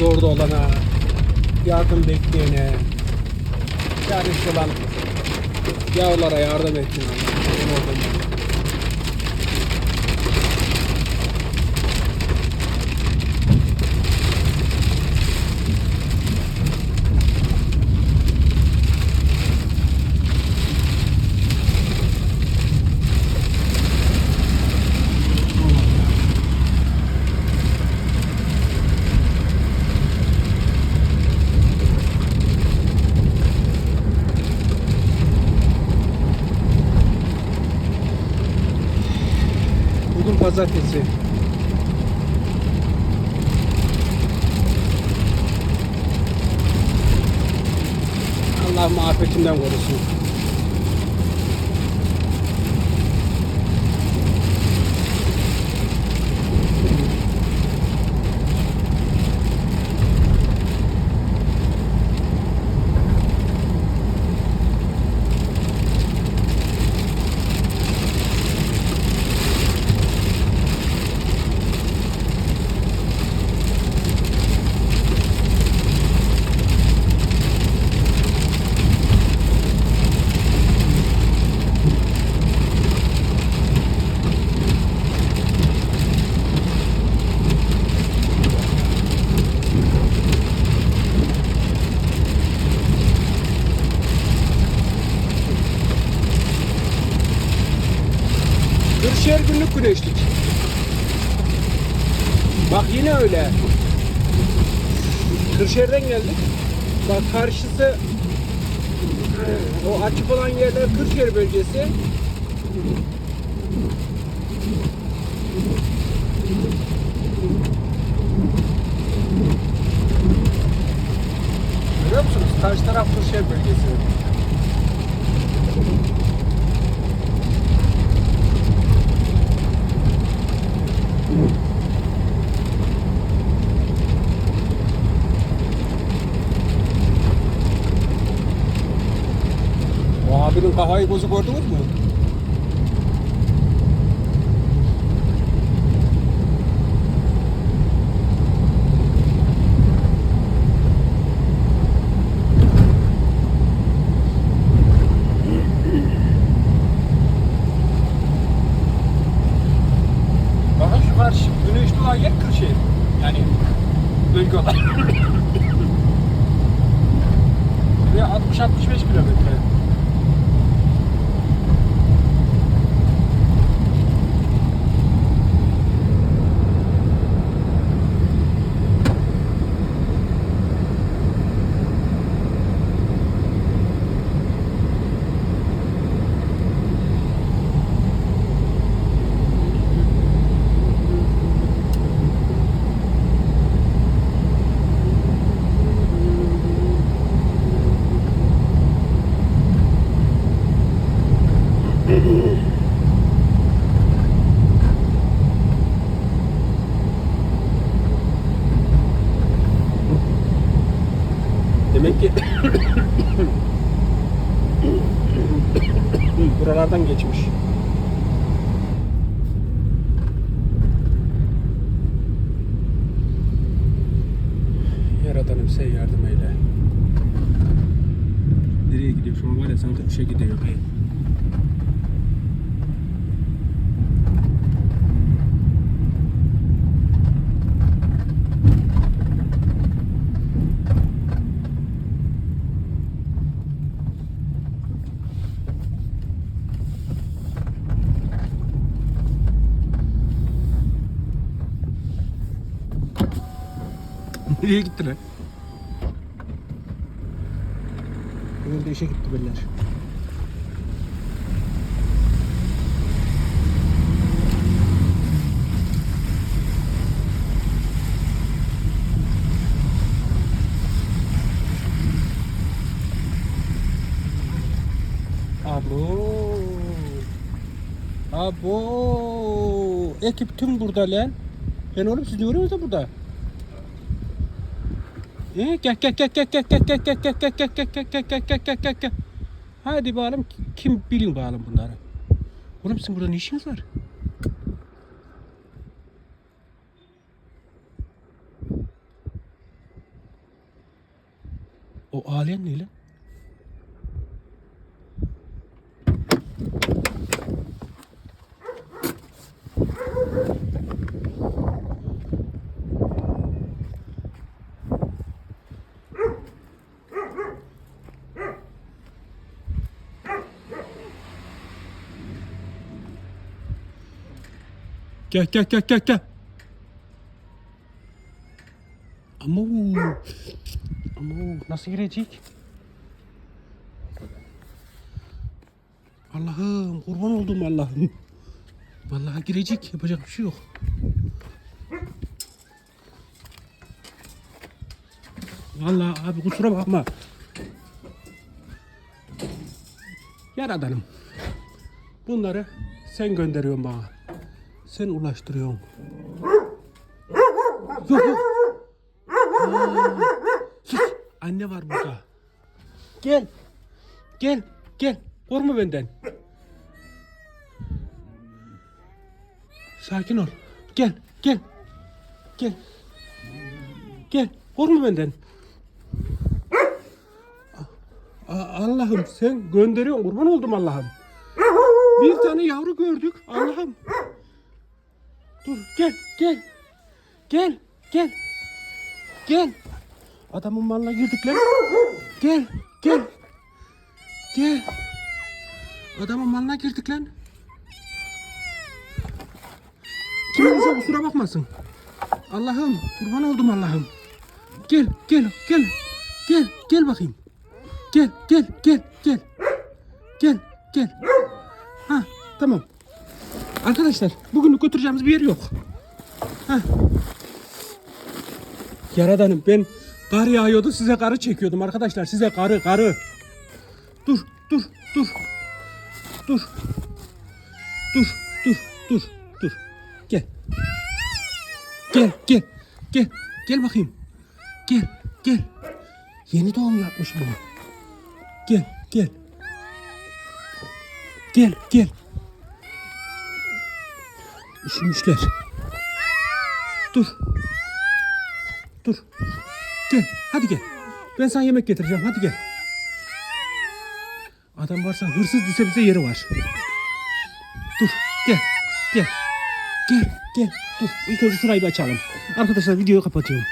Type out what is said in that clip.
yolda olana, yardım bekleyene, çaresiz olan yavrulara yardım etsin. Benim olduğum Bugün pazartesi. Allah afetinden korusun. Güneşlik. Bak yine öyle. Kırşehir'den geldik. Bak karşısı o açık olan yerler Kırşehir bölgesi. Görüyor musunuz? Karşı taraf Kırşehir bölgesi. Kafayı bozuk gördünüz mü? Bakın şu karşı güneşli olan yer Kırşehir. Yani bölge olarak. Ve 60-65 kilometre. Demek ki buralardan geçmiş. Yaradanım sen yardım eyle. Nereye gidiyor? Şu an var ya sanki işe gidiyor. Nereye gittiler? Herhalde işe gitti beller. Abo. Abo. Ekip tüm burada lan. Ben oğlum siz ne da burada? Gel gel gel gel gel gel gel gel gel gel gel gel gel gel gel gel gel gel gel Hadi bakalım kim bilin bakalım bunları. Oğlum sizin burada ne işiniz var? O ağlayan ne lan? Gel gel gel gel gel. Ama ama nasıl girecek? Allah'ım kurban oldum Allah'ım. Vallahi girecek yapacak bir şey yok. Vallahi abi kusura bakma. Yaradanım. Bunları sen gönderiyorsun bana. Sen ulaştırıyorsun. Yok yok. Aa, sus. Anne var burada. Gel. Gel. Gel. Korkma benden. Sakin ol. Gel. Gel. Gel. Gel. Korkma benden. Allah'ım sen gönderiyorsun. Kurban oldum Allah'ım. Bir tane yavru gördük. Allah'ım. Dur gel gel. Gel gel. Gel. Adamın malına girdik lan. Gel gel. Gel. Adamın malına girdik lan. Kimse kusura bakmasın. Allah'ım kurban oldum Allah'ım. Gel gel gel. Gel gel bakayım. Gel gel gel gel. Gel gel. Ha tamam. Arkadaşlar bugünlük götüreceğimiz bir yer yok. Heh. Yaradanım ben kar yağıyordu size karı çekiyordum arkadaşlar size karı karı. Dur dur dur. Dur. Dur dur dur dur. Gel. Gel gel gel gel bakayım. Gel gel. Yeni doğum yapmış bu. Gel gel. Gel gel. Üşümüşler. Dur. Dur. Gel. Hadi gel. Ben sana yemek getireceğim. Hadi gel. Adam varsa hırsız düşse bize yeri var. Dur. Gel. Gel. Gel. Gel. Dur. İlk önce şurayı bir açalım. Arkadaşlar videoyu kapatıyorum.